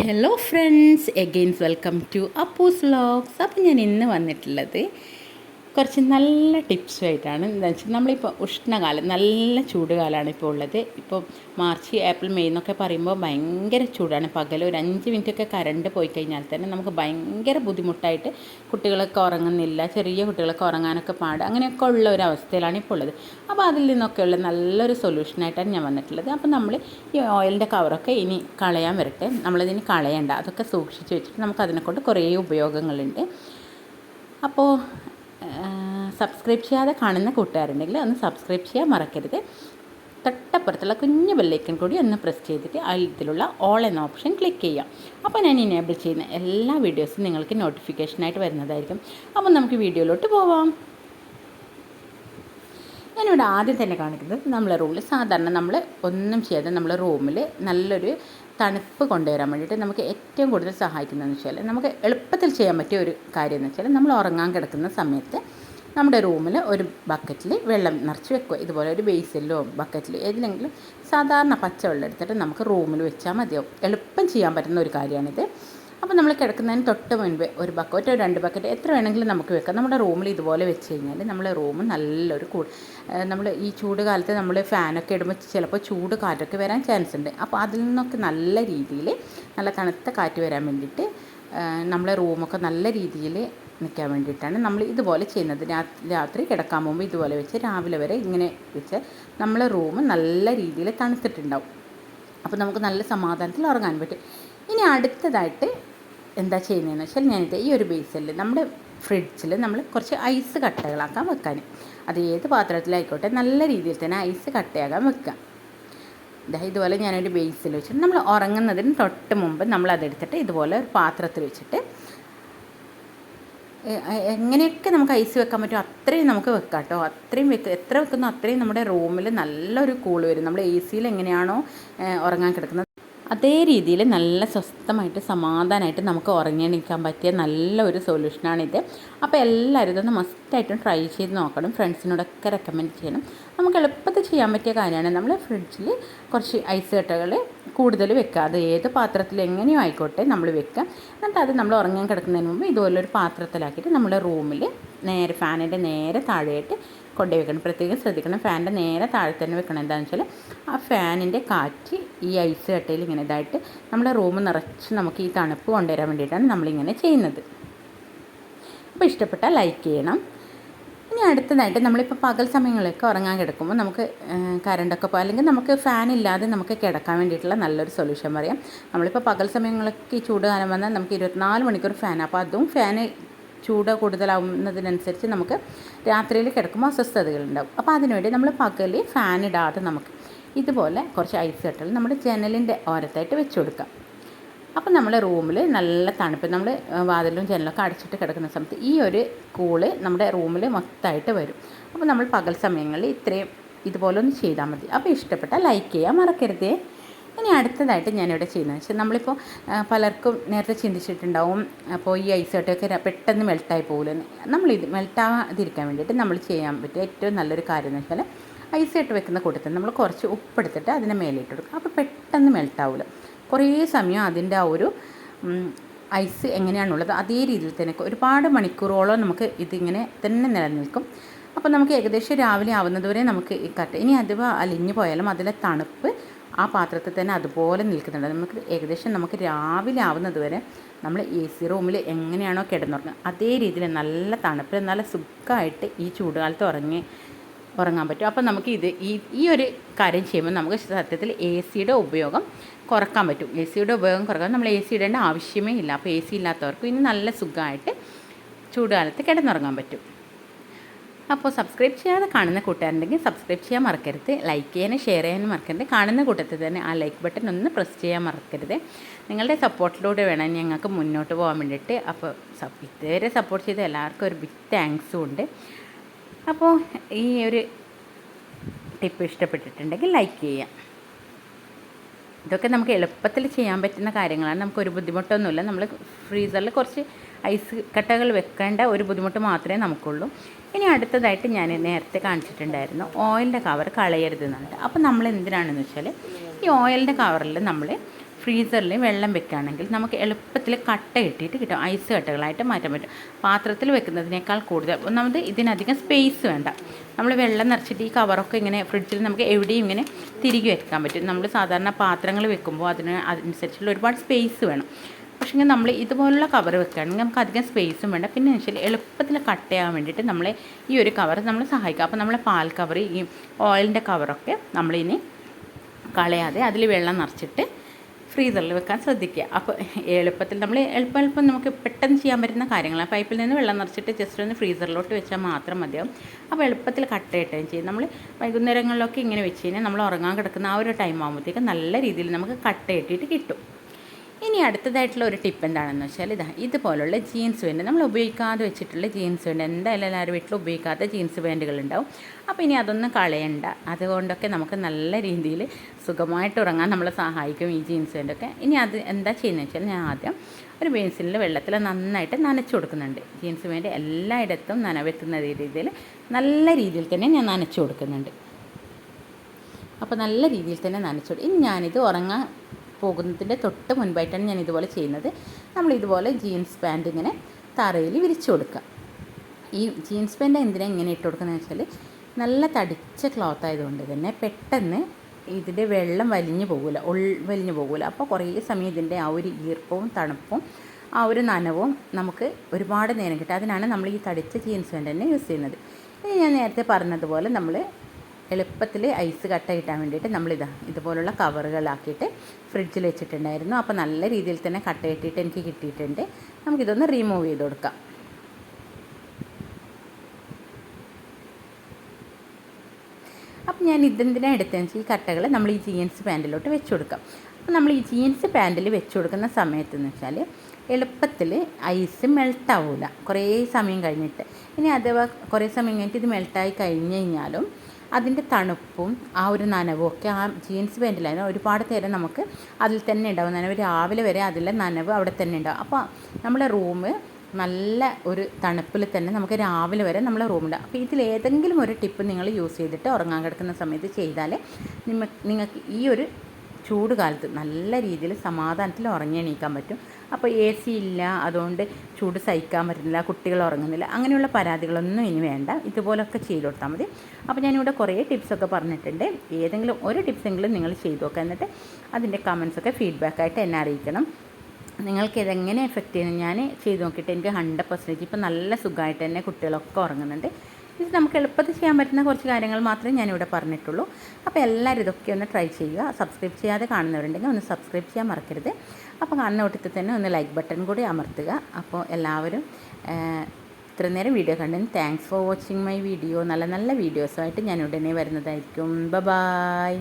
Hello friends again welcome to Appus vlogs അപ്പോൾ ഞാൻ ഇന്ന് വന്നിട്ടുള്ളത് കുറച്ച് നല്ല ടിപ്സുമായിട്ടാണ് എന്താ വെച്ചാൽ നമ്മളിപ്പോൾ ഉഷ്ണകാലം നല്ല ചൂടുകാലമാണ് ഇപ്പോൾ ഉള്ളത്. ഇപ്പോൾ മാർച്ച് ഏപ്രിൽ മെയ് എന്നൊക്കെ പറയുമ്പോൾ ഭയങ്കര ചൂടാണ്. പകൽ ഒരു അഞ്ച് മിനിറ്റൊക്കെ കറണ്ട് പോയി കഴിഞ്ഞാൽ തന്നെ നമുക്ക് ഭയങ്കര ബുദ്ധിമുട്ടായിട്ട് കുട്ടികളൊക്കെ ഉറങ്ങുന്നില്ല ചെറിയ കുട്ടികളൊക്കെ ഉറങ്ങാനൊക്കെ പാട് അങ്ങനെയൊക്കെ ഉള്ള ഒരു അവസ്ഥയിലാണ് ഇപ്പോൾ ഉള്ളത്. അപ്പോൾ അതിൽ നിന്നൊക്കെയുള്ള നല്ലൊരു സൊല്യൂഷനായിട്ടാണ് ഞാൻ വന്നിട്ടുള്ളത്. അപ്പോൾ നമ്മൾ ഈ ഓയിലിന്റെ കവറൊക്കെ ഇനി കളയാൻ വരട്ടെ. നമ്മളിതിന് കളയണ്ട അതൊക്കെ സൂക്ഷിച്ച് വെച്ചിട്ട് നമുക്ക് അതിനെക്കൊണ്ട് കുറേ ഉപയോഗങ്ങളുണ്ട്. അപ്പോൾ സബ്സ്ക്രൈബ് ചെയ്യാതെ കാണുന്ന കൂട്ടുകാരുണ്ടെങ്കിൽ ഒന്ന് സബ്സ്ക്രൈബ് ചെയ്യാൻ മറക്കരുത്. തൊട്ടപ്പുറത്തുള്ള കുഞ്ഞു ബെല്ലൈക്കൺ കൂടി ഒന്ന് പ്രസ് ചെയ്തിട്ട് അതിലുള്ള ഓൾ എന്ന ഓപ്ഷൻ ക്ലിക്ക് ചെയ്യാം അപ്പോൾ ഞാൻ ഇനേബിൾ ചെയ്യുന്ന എല്ലാ വീഡിയോസും നിങ്ങൾക്ക് നോട്ടിഫിക്കേഷനായിട്ട് വരുന്നതായിരിക്കും. അപ്പോൾ നമുക്ക് വീഡിയോയിലോട്ട് പോവാം. ഞാനിവിടെ ആദ്യം തന്നെ കാണിക്കുന്നത് നമ്മളെ റൂമിൽ സാധാരണ നമ്മൾ ഒന്നും ചെയ്യാതെ നമ്മളെ റൂമിൽ നല്ലൊരു തണുപ്പ് കൊണ്ടുവരാൻ വേണ്ടിയിട്ട് നമുക്ക് ഏറ്റവും കൂടുതൽ സഹായിക്കുന്നതെന്ന് വെച്ചാൽ നമുക്ക് എളുപ്പത്തിൽ ചെയ്യാൻ പറ്റിയ ഒരു കാര്യം എന്ന് വെച്ചാൽ നമ്മൾ ഉറങ്ങാൻ കിടക്കുന്ന സമയത്ത് നമ്മുടെ റൂമിൽ ഒരു ബക്കറ്റിൽ വെള്ളം നിറച്ച് വെക്കുക. ഇതുപോലെ ഒരു ബേസിലോ ബക്കറ്റിലോ ഏതിലെങ്കിലും സാധാരണ പച്ചവെള്ളം എടുത്തിട്ട് നമുക്ക് റൂമിൽ വെച്ചാൽ മതിയാവും. എളുപ്പം ചെയ്യാൻ പറ്റുന്ന ഒരു കാര്യമാണിത്. അപ്പോൾ നമ്മൾ കിടക്കുന്നതിന് തൊട്ട് മുൻപ് ഒരു ബക്കറ്റോ രണ്ട് ബക്കറ്റ് എത്ര വേണമെങ്കിലും നമുക്ക് വെക്കാം. നമ്മുടെ റൂമിൽ ഇതുപോലെ വെച്ച് കഴിഞ്ഞാൽ നമ്മുടെ റൂം നല്ലൊരു കൂ നമ്മൾ ഈ ചൂട് കാലത്ത് നമ്മൾ ഫാനൊക്കെ ഇടുമ്പോൾ ചിലപ്പോൾ ചൂട് കാറ്റൊക്കെ വരാൻ ചാൻസ് ഉണ്ട്. അപ്പോൾ അതിൽ നിന്നൊക്കെ നല്ല രീതിയിൽ നല്ല തണുത്ത കാറ്റ് വരാൻ വേണ്ടിയിട്ട് നമ്മളെ റൂമൊക്കെ നല്ല രീതിയിൽ നിൽക്കാൻ വേണ്ടിയിട്ടാണ് നമ്മൾ ഇതുപോലെ ചെയ്യുന്നത്. രാത്രി കിടക്കാൻ പോകുമ്പോൾ ഇതുപോലെ വെച്ച് രാവിലെ വരെ ഇങ്ങനെ വെച്ച് നമ്മളെ റൂം നല്ല രീതിയിൽ തണുത്തിട്ടുണ്ടാവും. അപ്പോൾ നമുക്ക് നല്ല സമാധാനത്തിൽ ഉറങ്ങാൻ പറ്റും. ഇനി അടുത്തതായിട്ട് എന്താ ചെയ്യുന്നതെന്ന് വെച്ചാൽ ഞാനിത് ഈ ഒരു ബേസിൽ നമ്മുടെ ഫ്രിഡ്ജിൽ നമ്മൾ കുറച്ച് ഐസ് കട്ടകളാക്കാൻ വെക്കാൻ. അത് ഏത് പാത്രത്തിലായിക്കോട്ടെ നല്ല രീതിയിൽ തന്നെ ഐസ് കട്ടയാകാൻ വെക്കുക. ഇതാ ഇതുപോലെ ഞാനൊരു ബേസിൽ വെച്ചിട്ട് നമ്മൾ ഉറങ്ങുന്നതിന് തൊട്ട് മുമ്പ് നമ്മൾ അതെടുത്തിട്ട് ഇതുപോലെ ഒരു പാത്രത്തിൽ വെച്ചിട്ട് എങ്ങനെയൊക്കെ നമുക്ക് ഐസ് വെക്കാൻ പറ്റും അത്രയും നമുക്ക് വെക്കാം കേട്ടോ. അത്രയും വെക്ക് എത്ര വെക്കുന്നോ അത്രയും നമ്മുടെ റൂമിൽ നല്ലൊരു കൂൾ വരും. നമ്മൾ എ സിയിൽ എങ്ങനെയാണോ ഉറങ്ങാൻ കിടക്കുന്നത്. അതേ രീതിയിൽ നല്ല സ്വസ്ഥമായിട്ട് സമാധാനമായിട്ട് നമുക്ക് ഉറങ്ങിയെണീക്കാൻ പറ്റിയ നല്ല ഒരു സൊല്യൂഷനാണിത്. അപ്പോൾ എല്ലാവരും ഇതൊന്ന് മസ്റ്റായിട്ടും ട്രൈ ചെയ്ത് നോക്കണം. ഫ്രണ്ട്സിനോടൊക്കെ റെക്കമെൻഡ് ചെയ്യണം. നമുക്ക് എളുപ്പത്തിൽ ചെയ്യാൻ പറ്റിയ കാര്യമാണ് നമ്മൾ ഫ്രിഡ്ജിൽ കുറച്ച് ഐസ് കട്ടകൾ കൂടുതൽ വെക്കുക. അത് ഏത് പാത്രത്തിൽ എങ്ങനെയോ ആയിക്കോട്ടെ നമ്മൾ വെക്കുക. എന്നിട്ട് അത് നമ്മൾ ഉറങ്ങാൻ കിടക്കുന്നതിന് മുമ്പ് ഇതുപോലൊരു പാത്രത്തിലാക്കിയിട്ട് നമ്മുടെ റൂമിൽ നേരെ ഫാനിന്റെ നേരെ താഴെയായിട്ട് കൊണ്ടു വെക്കണം. പ്രത്യേകം ശ്രദ്ധിക്കണം. ഫാനിന്റെ നേരെ താഴെ തന്നെ വെക്കണം. എന്താണെന്ന് വെച്ചാൽ ആ ഫാനിന്റെ കാറ്റ് ഈ ഐസ് കട്ടയിൽ ഇങ്ങനെ ഇതായിട്ട് നമ്മുടെ റൂം നിറച്ച് നമുക്ക് ഈ തണുപ്പ് കൊണ്ടുവരാൻ വേണ്ടിയിട്ടാണ് നമ്മളിങ്ങനെ ചെയ്യുന്നത്. അപ്പോൾ ഇഷ്ടപ്പെട്ടാൽ ലൈക്ക് ചെയ്യണം. ഇനി അടുത്തതായിട്ട് നമ്മളിപ്പോൾ പകൽ സമയങ്ങളിലൊക്കെ ഉറങ്ങാൻ കിടക്കുമ്പോൾ നമുക്ക് കരണ്ടൊക്കെ പോകും അല്ലെങ്കിൽ നമുക്ക് ഫാൻ ഇല്ലാതെ നമുക്ക് കിടക്കാൻ വേണ്ടിയിട്ടുള്ള നല്ലൊരു സൊല്യൂഷൻ പറയാം. നമ്മളിപ്പോൾ പകൽ സമയങ്ങളൊക്കെ ഈ ചൂട് കാലം വന്നാൽ നമുക്ക് ഇരുപത്തിനാല് മണിക്കൂർ ഫാൻ അപ്പോൾ അതും ഫാന് ചൂട് കൂടുതലാവുന്നതിനനുസരിച്ച് നമുക്ക് രാത്രിയിൽ കിടക്കുമ്പോൾ അസ്വസ്ഥതകളുണ്ടാവും. അപ്പോൾ അതിനുവേണ്ടി നമ്മൾ പകൽ ഫാൻ ഇടാതെ നമുക്ക് ഇതുപോലെ കുറച്ച് ഐസ് കെട്ടൽ നമ്മുടെ ജനലിന്റെ ഓരത്തായിട്ട് വെച്ച് കൊടുക്കാം. അപ്പോൾ നമ്മൾ റൂമിൽ നല്ല തണുപ്പ് നമ്മൾ വാതിലും ജനലൊക്കെ അടച്ചിട്ട് കിടക്കുന്ന സമയത്ത് ഈ ഒരു കൂൾ നമ്മുടെ റൂമിൽ മൊത്തമായിട്ട് വരും. അപ്പോൾ നമ്മൾ പകൽ സമയങ്ങളിൽ ഇത്രയും ഇതുപോലെ ഒന്ന് ചെയ്താൽ മതി. അപ്പോൾ ഇഷ്ടപ്പെട്ടാൽ ലൈക്ക് ചെയ്യാൻ മറക്കരുതേ. ഇനി അടുത്തതായിട്ട് ഞാനിവിടെ ചെയ്യുന്നത്. വെച്ചാൽ നമ്മളിപ്പോൾ പലർക്കും നേരത്തെ ചിന്തിച്ചിട്ടുണ്ടാവും അപ്പോൾ ഈ ഐസ് കട്ടയൊക്കെ പെട്ടെന്ന് മെൽട്ടായി പോകില്ലെന്ന് നമ്മളിത് മെൽട്ടാതിരിക്കാൻ വേണ്ടിയിട്ട് നമ്മൾ ചെയ്യാൻ പറ്റിയ ഏറ്റവും നല്ലൊരു കാര്യം എന്ന് വെച്ചാൽ ഐസ് ഇട്ട് വെക്കുന്ന കൂട്ടത്തിൽ നമ്മൾ കുറച്ച് ഉപ്പെടുത്തിട്ട് അതിനെ മേലിട്ട് കൊടുക്കുക. അപ്പോൾ പെട്ടെന്ന് മെൽട്ടാവില്ല കുറേ സമയം അതിന്റെ ആ ഒരു ഐസ് എങ്ങനെയാണുള്ളത് അതേ രീതിയിൽ തന്നെ ഒരുപാട് മണിക്കൂറോളം നമുക്ക് ഇതിങ്ങനെ തന്നെ നിലനിൽക്കും. അപ്പോൾ നമുക്ക് ഏകദേശം രാവിലെ ആവുന്നതുവരെ നമുക്ക് കട്ട ഇനി അഥവാ അലിഞ്ഞു പോയാലും അതിലെ തണുപ്പ് ആ പാത്രത്തിൽ തന്നെ അതുപോലെ നിൽക്കുന്നുണ്ട്. നമുക്ക് ഏകദേശം നമുക്ക് രാവിലെ ആവുന്നത് വരെ നമ്മൾ എ സി റൂമിൽ എങ്ങനെയാണോ കിടന്നുറങ്ങുക. അതേ രീതിയിൽ നല്ല തണുപ്പിൽ നല്ല സുഖമായിട്ട് ഈ ചൂടുകാലത്ത് ഉറങ്ങി ഉറങ്ങാൻ പറ്റും. അപ്പോൾ നമുക്ക് ഇത് ഈ ഈ ഒരു കാര്യം ചെയ്യുമ്പോൾ നമുക്ക് സത്യത്തിൽ എ സിയുടെ ഉപയോഗം കുറയ്ക്കാൻ പറ്റും. എ സിയുടെ ഉപയോഗം കുറയ്ക്കാൻ നമ്മൾ എ സി ഇടേണ്ട ആവശ്യമേ ഇല്ല. അപ്പോൾ എ സി ഇല്ലാത്തവർക്കും ഇനി നല്ല സുഖമായിട്ട് ചൂടുകാലത്ത് കിടന്നുറങ്ങാൻ പറ്റും. അപ്പോൾ സബ്സ്ക്രൈബ് ചെയ്യാതെ കാണുന്ന കൂട്ടുകാരുണ്ടെങ്കിൽ സബ്സ്ക്രൈബ് ചെയ്യാൻ മറക്കരുത്. ലൈക്ക് ചെയ്യാനും ഷെയർ ചെയ്യാനും മറക്കരുത്. കാണുന്ന കൂട്ടത്തിൽ തന്നെ ആ ലൈക്ക് ബട്ടൺ ഒന്ന് പ്രസ് ചെയ്യാൻ മറക്കരുത്. നിങ്ങളുടെ സപ്പോർട്ടിലൂടെ വേണം ഞങ്ങൾക്ക് മുന്നോട്ട് പോകാൻ വേണ്ടിയിട്ട്. അപ്പോൾ ഇതുവരെ സപ്പോർട്ട് ചെയ്ത എല്ലാവർക്കും ഒരു ബിഗ് താങ്ക്സും ഉണ്ട്. അപ്പോൾ ഈ ഒരു ടിപ്പ് ഇഷ്ടപ്പെട്ടിട്ടുണ്ടെങ്കിൽ ലൈക്ക് ചെയ്യാം. ഇതൊക്കെ നമുക്ക് എളുപ്പത്തിൽ ചെയ്യാൻ പറ്റുന്ന കാര്യങ്ങളാണ്. നമുക്ക് ഒരു ബുദ്ധിമുട്ടൊന്നുമില്ല. നമ്മൾ ഫ്രീസറിൽ കുറച്ച് ഐസ് കട്ടകൾ വെക്കേണ്ട ഒരു ബുദ്ധിമുട്ട് മാത്രമേ നമുക്കുള്ളൂ. ഇനി അടുത്തതായിട്ട് ഞാൻ നേരത്തെ കാണിച്ചിട്ടുണ്ടായിരുന്നു ഓയിലിന്റെ കവർ കളയരുത് എന്നുണ്ട്. അപ്പോൾ നമ്മൾ എന്തിനാണെന്ന് വെച്ചാൽ ഈ ഓയിലിന്റെ കവറിൽ നമ്മൾ ഫ്രീസറിൽ വെള്ളം വെക്കുകയാണെങ്കിൽ നമുക്ക് എളുപ്പത്തിൽ കട്ട ഇട്ടിട്ട് കിട്ടും. ഐസ് കട്ടകളായിട്ട് മാറ്റാൻ പറ്റും. പാത്രത്തിൽ വെക്കുന്നതിനേക്കാൾ കൂടുതൽ. ഒന്നാമത് ഇതിനധികം സ്പേസ് വേണ്ട. നമ്മൾ വെള്ളം നിറച്ചിട്ട് ഈ കവറൊക്കെ ഇങ്ങനെ ഫ്രിഡ്ജിൽ നമുക്ക് എവിടെയും ഇങ്ങനെ തിരികെ വെക്കാൻ പറ്റും. നമ്മൾ സാധാരണ പാത്രങ്ങൾ വെക്കുമ്പോൾ അതിന് അതനുസരിച്ചുള്ള ഒരുപാട് സ്പേസ് വേണം. പക്ഷേ നമ്മൾ ഇതുപോലുള്ള കവർ വെക്കുകയാണെങ്കിൽ നമുക്ക് അധികം സ്പേസും വേണ്ട. പിന്നെ വെച്ചാൽ എളുപ്പത്തിൽ കട്ട് ചെയ്യാൻ വേണ്ടിയിട്ട് നമ്മളെ ഈ ഒരു കവർ നമ്മൾ സഹായിക്കും. അപ്പോൾ നമ്മളെ പാൽ കവർ ഈ ഓയിലിന്റെ കവറൊക്കെ നമ്മളിനി കളയാതെ അതിൽ വെള്ളം നിറച്ചിട്ട് ഫ്രീസറിൽ വെക്കാൻ ശ്രദ്ധിക്കുക. അപ്പോൾ എളുപ്പത്തിൽ നമ്മൾ എളുപ്പം എളുപ്പം നമുക്ക് പെട്ടെന്ന് ചെയ്യാൻ പറ്റുന്ന കാര്യങ്ങളാണ് പൈപ്പിൽ നിന്ന് വെള്ളം നിറച്ചിട്ട് ജസ്റ്റ് ഒന്ന് ഫ്രീസറിലോട്ട് വെച്ചാൽ മാത്രം മതിയാവും. അപ്പോൾ എളുപ്പത്തിൽ കട്ട് കിട്ടുകയും ചെയ്യും. നമ്മൾ വൈകുന്നേരങ്ങളിലൊക്കെ ഇങ്ങനെ വെച്ച് കഴിഞ്ഞാൽ നമ്മൾ ഉറങ്ങാൻ കിടക്കുന്ന ആ ഒരു ടൈം ആകുമ്പോഴത്തേക്ക് നല്ല രീതിയിൽ നമുക്ക് കട്ട് കിട്ടും. ഇനി അടുത്തതായിട്ടുള്ള ഒരു ടിപ്പ് എന്താണെന്ന് വെച്ചാൽ ഇതാ ഇതുപോലുള്ള ജീൻസ് പാന്റ് നമ്മൾ ഉപയോഗിക്കാതെ വെച്ചിട്ടുള്ള ജീൻസ് പാന്റ് എന്തായാലും എല്ലാവരും വീട്ടിൽ ഉപയോഗിക്കാത്ത ജീൻസ് പാന്റുകൾ ഉണ്ടാവും. അപ്പോൾ ഇനി അതൊന്നും കളയണ്ട. അതുകൊണ്ടൊക്കെ നമുക്ക് നല്ല രീതിയിൽ സുഖമായിട്ട് ഉറങ്ങാൻ നമ്മളെ സഹായിക്കും ഈ ജീൻസ് പാന്റൊക്കെ. ഇനി അത് എന്താ ചെയ്യുന്നത് വെച്ചാൽ ഞാൻ ആദ്യം ഒരു ബേസിനിൽ വെള്ളത്തിൽ നന്നായിട്ട് നനച്ചു കൊടുക്കുന്നുണ്ട്. ജീൻസ് പാന്റ് എല്ലായിടത്തും നനവെത്തുന്ന രീതിയിൽ നല്ല രീതിയിൽ തന്നെ ഞാൻ നനച്ചു കൊടുക്കുന്നുണ്ട്. അപ്പോൾ നല്ല രീതിയിൽ തന്നെ നനച്ചു ഇനി ഞാനിത് ഉറങ്ങാൻ പോകുന്നതിന്റെ തൊട്ട് മുൻപായിട്ടാണ് ഞാൻ ഇതുപോലെ ചെയ്യുന്നത്. നമ്മൾ ഇതുപോലെ ജീൻസ് പാന്റ് ഇങ്ങനെ തറയിൽ വിരിച്ചു കൊടുക്കുക. ഈ ജീൻസ് പാന്റ് എന്തിനാണ് ഇങ്ങനെ ഇട്ട് കൊടുക്കുന്നത് വെച്ചാൽ നല്ല തടിച്ച ക്ലോത്ത് ആയതുകൊണ്ട് തന്നെ പെട്ടെന്ന് ഇതിന്റെ വെള്ളം വലിഞ്ഞു പോകില്ല ഉൾ വലിഞ്ഞു പോകില്ല അപ്പോൾ കുറേ സമയം ഇതിന്റെ ആ ഒരു ഈർപ്പവും തണുപ്പും ആ ഒരു നനവും നമുക്ക് ഒരുപാട് നേരം കിട്ടും. അതിനാണ് നമ്മൾ ഈ തടിച്ച ജീൻസ് പാന്റ് തന്നെ യൂസ് ചെയ്യുന്നത്. ഇനി ഞാൻ നേരത്തെ പറഞ്ഞതുപോലെ നമ്മൾ എളുപ്പത്തിൽ ഐസ് കട്ട കിട്ടാൻ വേണ്ടിയിട്ട് നമ്മളിതാ ഇതുപോലുള്ള കവറുകളാക്കിയിട്ട് ഫ്രിഡ്ജിൽ വെച്ചിട്ടുണ്ടായിരുന്നു. അപ്പോൾ നല്ല രീതിയിൽ തന്നെ കട്ട് കിട്ടിയിട്ട് എനിക്ക് കിട്ടിയിട്ടുണ്ട്. നമുക്കിതൊന്ന് റിമൂവ് ചെയ്ത് കൊടുക്കാം. അപ്പം ഞാൻ ഇതെന്തിനാണ് എടുത്തതെന്ന് വെച്ചാൽ ഈ കട്ടകൾ നമ്മൾ ഈ ജീൻസ് പാന്റിലോട്ട് വെച്ച് കൊടുക്കാം. അപ്പോൾ നമ്മൾ ഈ ജീൻസ് പാന്റിൽ വെച്ച് കൊടുക്കുന്ന സമയത്ത് എന്ന് വെച്ചാൽ എളുപ്പത്തിൽ ഐസ് മെൽട്ടാവില്ല കുറേ സമയം കഴിഞ്ഞിട്ട്. ഇനി അഥവാ കുറേ സമയം കഴിഞ്ഞിട്ട് ഇത് മെൽട്ടായി കഴിഞ്ഞ് കഴിഞ്ഞാലും അതിന്റെ തണുപ്പും ആ ഒരു നനവും ഒക്കെ ആ ജീൻസ് പാന്റിലായിരുന്നു ഒരുപാട് നേരം നമുക്ക് അതിൽ തന്നെ ഉണ്ടാവും. നനവ് രാവിലെ വരെ അതിലെ നനവ് അവിടെ തന്നെ ഉണ്ടാവും. അപ്പോൾ നമ്മുടെ റൂം നല്ല ഒരു തണുപ്പിൽ തന്നെ നമുക്ക് രാവിലെ വരെ നമ്മളെ റൂമുണ്ട് അപ്പോൾ ഇതിൽ ഏതെങ്കിലും ഒരു ടിപ്പ് നിങ്ങൾ യൂസ് ചെയ്തിട്ട് ഉറങ്ങാൻ കിടക്കുന്ന സമയത്ത് ചെയ്താൽ നിങ്ങൾക്ക് ഈ ഒരു ചൂട് കാലത്ത് നല്ല രീതിയിൽ സമാധാനത്തിൽ ഉറങ്ങി എണീക്കാൻ പറ്റും. അപ്പോൾ എ സി ഇല്ല അതുകൊണ്ട് ചൂട് സഹിക്കാൻ പറ്റുന്നില്ല കുട്ടികൾ ഉറങ്ങുന്നില്ല അങ്ങനെയുള്ള പരാതികളൊന്നും ഇനി വേണ്ട. ഇതുപോലൊക്കെ ചെയ്ത് കൊടുത്താൽ മതി. അപ്പോൾ ഞാനിവിടെ കുറേ ടിപ്സൊക്കെ പറഞ്ഞിട്ടുണ്ട്. ഏതെങ്കിലും ഒരു ടിപ്സെങ്കിലും നിങ്ങൾ ചെയ്തു നോക്കുക എന്നിട്ട് അതിന്റെ കമൻസൊക്കെ ഫീഡ്ബാക്കായിട്ട് എന്നെ അറിയിക്കണം. നിങ്ങൾക്ക് ഇതെങ്ങനെ എഫക്റ്റ് ചെയ്യുന്നു? ഞാൻ ചെയ്ത് നോക്കിയിട്ട് എനിക്ക് ഹൺഡ്രഡ് പെർസെന്റേജ് ഇപ്പോൾ നല്ല സുഖമായിട്ട് തന്നെ കുട്ടികളൊക്കെ ഉറങ്ങുന്നുണ്ട്. ഇത് നമുക്ക് എളുപ്പത്തിൽ ചെയ്യാൻ പറ്റുന്ന കുറച്ച് കാര്യങ്ങൾ മാത്രമേ ഞാനിവിടെ പറഞ്ഞിട്ടുള്ളൂ. അപ്പോൾ എല്ലാവരും ഇതൊക്കെ ഒന്ന് ട്രൈ ചെയ്യുക. സബ്സ്ക്രൈബ് ചെയ്യാതെ കാണുന്നവരുണ്ടെങ്കിൽ ഒന്ന് സബ്സ്ക്രൈബ് ചെയ്യാൻ മറക്കരുത്. അപ്പോൾ കാണുന്ന ഒട്ടത്തിൽ തന്നെ ഒന്ന് ലൈക്ക് ബട്ടൺ കൂടി അമർത്തുക. അപ്പോൾ എല്ലാവരും ഇത്ര നേരം വീഡിയോ കണ്ടതിന് thanks for watching my video നല്ല നല്ല വീഡിയോസുമായിട്ട് ഞാൻ ഉടനെ വരുന്നതായിരിക്കും. ബ ബായ്